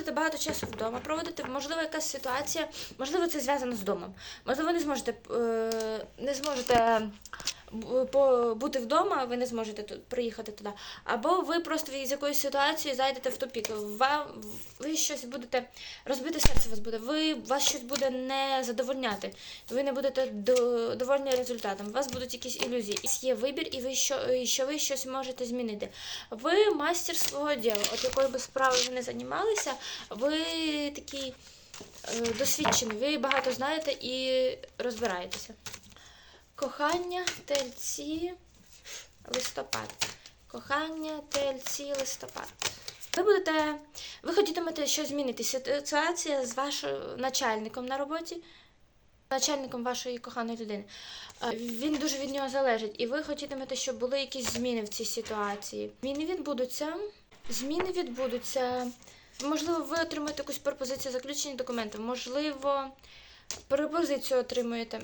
будете багато часу вдома проводити, можливо, якась ситуація, можливо, це зв'язано з домом. Можливо, не зможете е, не зможете бути вдома, ви не зможете тут приїхати туди. Або ви просто з якоїсь ситуації зайдете в тупік. Вам ви щось будете розбите серце вас буде. Ви вас щось буде не задовольняти. Ви не будете до, довольні результатом. У вас будуть якісь ілюзії. Є вибір, і ви що, і що ви щось можете змінити. Ви мастер свого діла. От якою би справою ви не займалися, ви такий е, досвідчений, ви багато знаєте і розбираєтеся. Кохання, тельці, листопад. Кохання, тельці, листопад. Ви будете, ви хотітимете щось змінити. Ситуація з вашим начальником на роботі, начальником вашої коханої людини. Е, Він дуже від нього залежить, і ви хотітимете, щоб були якісь зміни в цій ситуації. Зміни відбудуться. Зміни відбудуться. Можливо, ви отримаєте якусь пропозицію заключення документів, можливо, пропозицію отримуєте.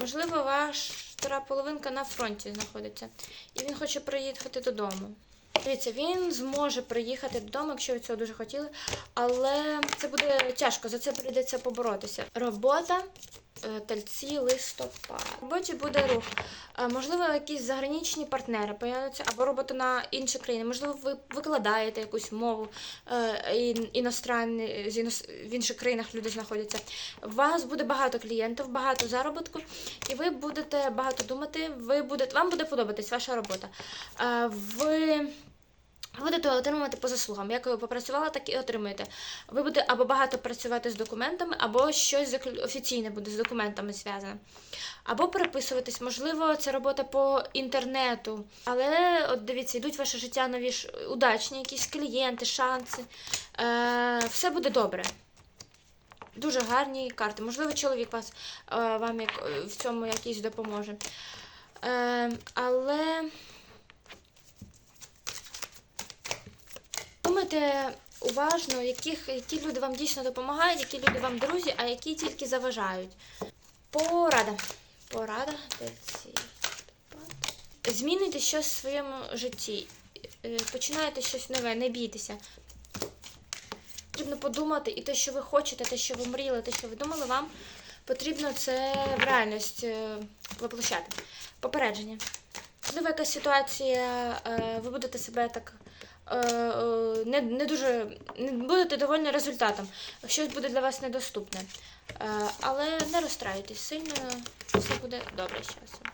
Можливо, ваша половинка на фронті знаходиться, і він хоче приїхати додому. Дивіться, він зможе приїхати додому, якщо ви цього дуже хотіли, але це буде тяжко, за це прийдеться поборотися. Робота, е, тальці, листопад. В буде рух. Е, Можливо, якісь заграничні партнери появляться, або робота на інші країни. Можливо, ви викладаєте якусь мову е, іностранні, в інших країнах люди знаходяться. У вас буде багато клієнтів, багато заробітку, і ви будете багато думати. Ви будете, вам буде подобатись ваша робота. Ви будете отримувати по заслугам. Як ви попрацювали, так і отримуєте. Ви будете або багато працювати з документами, або щось офіційне буде з документами зв'язане. Або переписуватись, можливо, це робота по інтернету. Але от дивіться, йдуть ваше життя нові ж удачні якісь клієнти, шанси. Е, все буде добре. Дуже гарні карти. Можливо, чоловік вас е, вам як, в цьому якийсь допоможе. Е, але думайте уважно, яких, які люди вам дійсно допомагають, які люди вам друзі, а які тільки заважають. Порада. Порада. Тельці. Щось в своєму житті. Е, Починайте щось нове, не бійтеся. Потрібно подумати, і те, що ви хочете, те, що ви мріяли, те, що ви думали, вам потрібно це в реальність е, воплощати. Попередження. Можливо, якась ситуація, е, ви будете себе так е, е, не, не дуже не будете довольні результатом. Щось буде для вас недоступне. Але не розстраюйтесь сильно, все буде добре з часом.